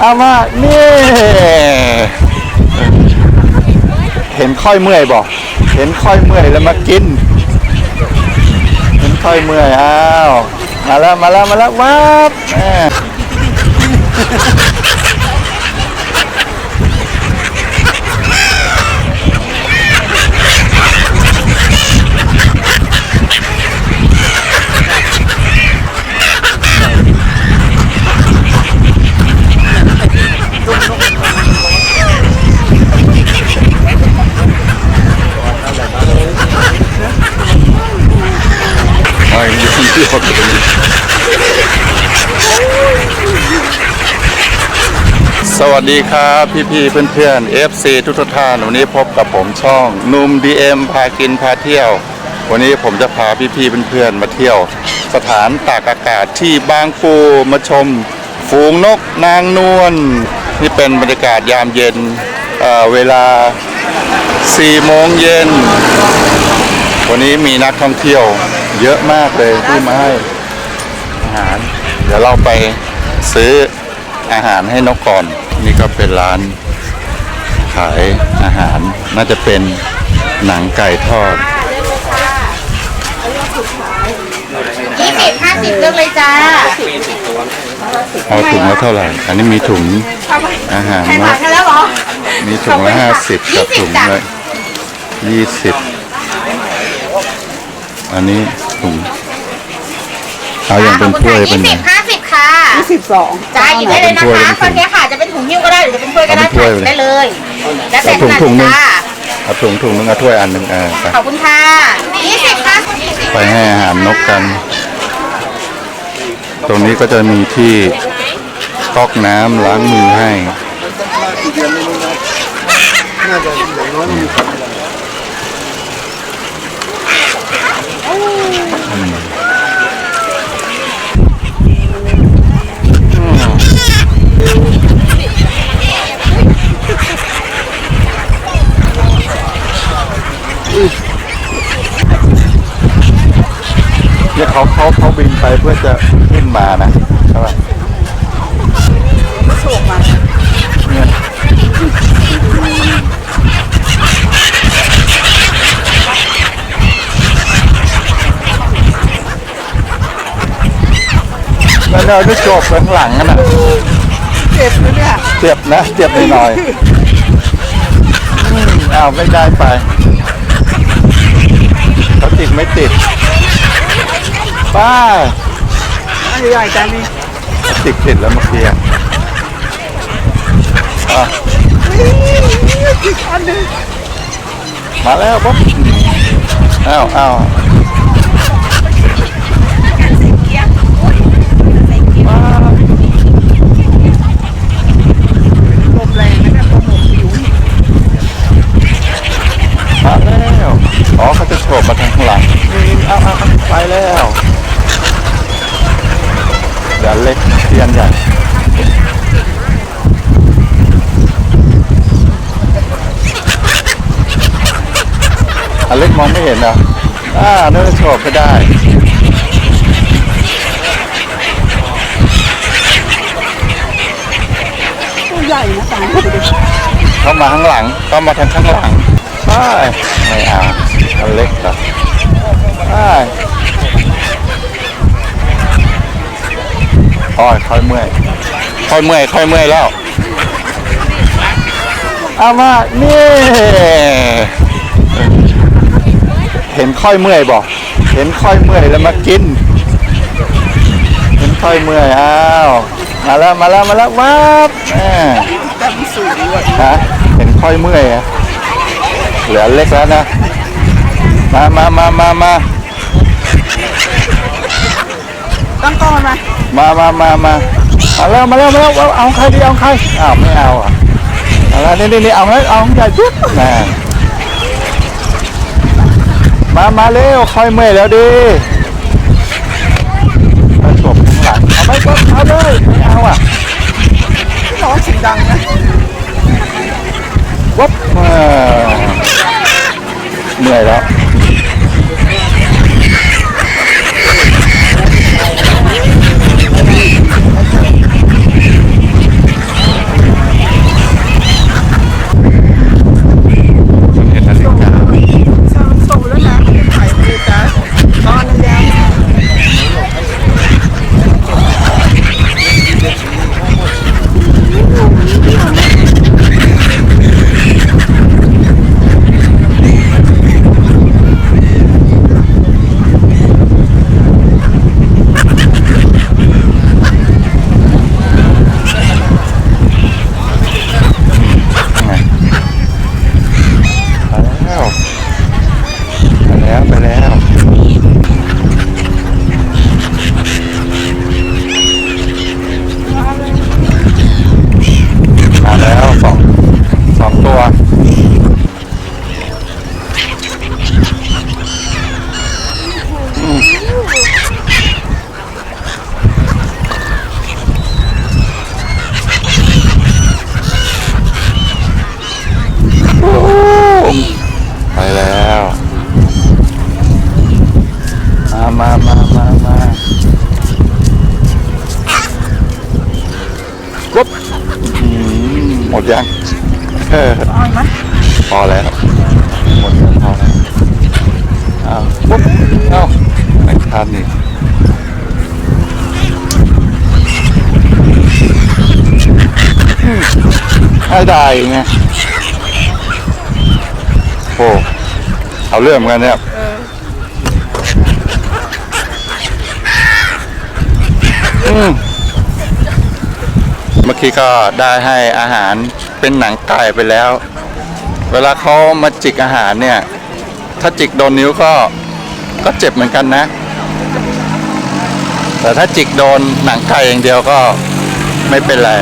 เอามา นี่ เห็นค่อยเมื่อยบอก เห็นค่อยเมื่อยแล้วมากิน เห็นค่อยเมื่อยอ้าว มาแล้ว มาแล้ว มาแล้วว้าบ แม่เอาอย่างนี้ที่หดสวัสดีครับพี่พี่ๆเพื่อนๆ FC ทุกท่านวันนี้พบกับผมช่องนุ่ม DM พากินพาเที่ยว วันนี้ผมจะพาพี่พี่ๆเพื่อนๆมาเที่ยว สถานตากอากาศที่บางปูมาชม ฝูงนกนางนวลนี่เป็นบรรยากาศยามเย็นเเวลา 4 โมงเย็น วันนี้มีนักท่องเที่ยว เยอะมากเลยที่มาให้อาหาร เดี๋ยวเราไปซื้ออาหารให้นกก่อน นี่ก็เป็นร้านขายอาหารน่าจะเป็นหนังไก่ทอดยี่สิบห้าสิบเลือกเลยจ้าเอาถุงละเท่าไหร่ อันนี้มีถุงอาหารแข่งนขันกกันแล้วเหรอมีถุงละห้าสิบกับถุงละยี่สิบ อันนี้ถุงเอาอย่างเป็นถ้วยเป็นยี่ไงสิบห้าสิบค่ะสิบสองจ้าหยิบได้เลยนะเป็นถ้วยคะเป็นถุงคนนี้ค่ะจะเป็นถุงหิ้วก็ได้หรือจะเป็นถ้วยก็ได้เอาเป็นถ้วยค่ะได้เลยแล้วแต่เอาถุงขนาดถุงหนึ่ง จ้าเอาถุงถุงนึงเอาถ้วยอันหนึ่งเออไปขอบคุณค่ะยี่สิบค่ะไปให้อาหารนกกัน ตรงนี้ก็จะมีที่ก๊อกน้ำล้างมือให้เนี่ยเขาเขา เขาบินไปเพื่อจะขึ้นมานะใช่ป่ะโฉกมาเนี่ยแล้วเราได้จบไปข้างหลังกันอะเจ็บเลยเนี่ยเจ็บนะ เจ็บหน่อยๆอืมอ้าวไม่ได้ไปเขาติดไม่ติด ป้าอันใหญ่ๆจังนี่ติดติดแล้วเมื่อกี้อะอะอันหนึงมาแล้วป๊บอ้าวอ้าวมา ลมแรงนะเนี่ยตัวหมกผิว มาแล้วอ๋อเขาจะโฉบมาทางข้างหลังนี่ๆเอาเอาเอาไปแล้วเดี๋ยวเล็กเทียนใหญ่ อันเล็กมองไม่เห็นเหรออ่าเนื้อโฉบก็ได้ตัวใหญ่นะตาดูดิเข้ามาข้างหลังเข้ามาทางข้างหลังไปไม่เอาอันเล็กเหรอไปโอ้ยค่อยเมื่อยค่อยเมื่อยค่อยเมื่อยแล้วเอามานี่ เห็นค่อยเมื่อยบอก เห็นค่อยเมื่อยแล้วมากิน เห็นค่อยเมื่อยอ้าวมาแล้วมาแล้วมาแล้วว้าบแม่แต่มันสูงว่ะฮะเห็นค่อยเมื่อยอะเหลือเล็กแล้วนะ มามามามามาตั้งกล้องมันมามามามามามาแล้วมาแล้วมาแล้วเอาเอาใครดีเอาใครอ้าวไม่เอาอะเอาละนี่นี่นี่เอาแล้วเอาใหญ่จุ๊บน่ะ มา มาเร็วค่อยเมื่อยแล้วดิมาจบข้างหลังเอาไปก็เอาเลยไม่เอาอะร้องเสียงดังนะวับมา มามามามากุ๊บอืมหมดยังเอออาอหมพอแล้วหมดแล้วพอแล้วอ้าวปุ๊บเอ้าไม่ทันอีกให้ได้ไงโอ้เอาเรื่องมือนกันเนี่ย เมื่อกี้ก็ได้ให้อาหารเป็นหนังไก่ไปแล้ว เวลาเขามาจิกอาหารเนี่ย ถ้าจิกโดนนิ้วก็ก็เจ็บเหมือนกันนะ แต่ถ้าจิกโดนหนังไก่อย่างเดียวก็ไม่เป็นไร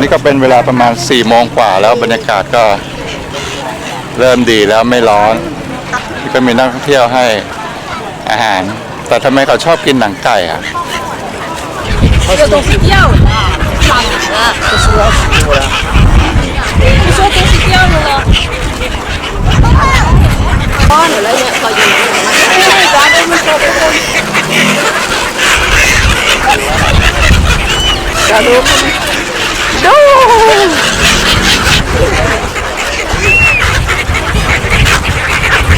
นี่ก็เป็นเวลาประมาณ4ี่โมงกว่าแล้วบรรยากาศก็เริ่มดีแล้วไม่ร้อนนี่ก็มีนักท่องเที่ยวให้ อาหาร แต่ทำไมเขาชอบกินหนังไก่อะ 有东西掉了，咋了？你说东西掉了了？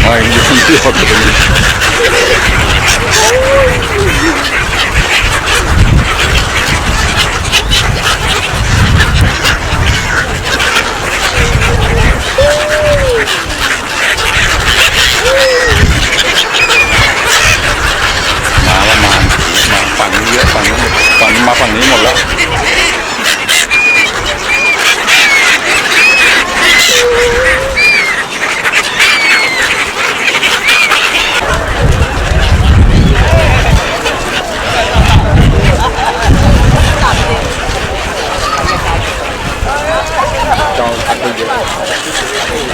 อ๋อยังอยู่ที่หดเลย มาแล้วมามาฝั่งนี้เยอะฝั่งนี้ฝั่งมาฝั่งนี้หมดแล้ว Oh,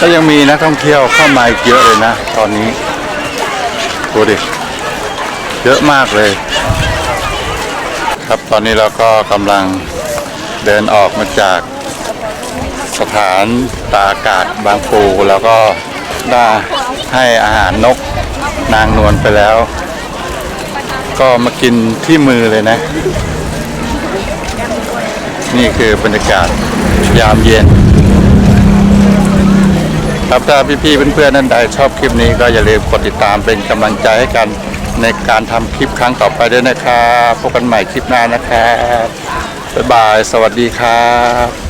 ก็ยังมีนักท่องเที่ยวเข้ามาอีกเยอะเลยนะ ตอนนี้ดูดิเยอะมากเลย ครับตอนนี้เราก็กำลังเดินออกมาจากสถานตาอากาศบางปูแล้วก็ได้ให้อาหารนกนางนวลไปแล้ว ก็มากินที่มือเลยนะ นี่คือบรรยากาศยามเย็น ครับถ้าพี่ๆเพื่อนๆท่านใดชอบคลิปนี้ก็อย่าลืมกดติดตามเป็นกำลังใจให้กันในการทำคลิปครั้งต่อไปด้วยนะครับพบกันใหม่คลิปหน้านะครับบ๊ายบาย สวัสดีครับ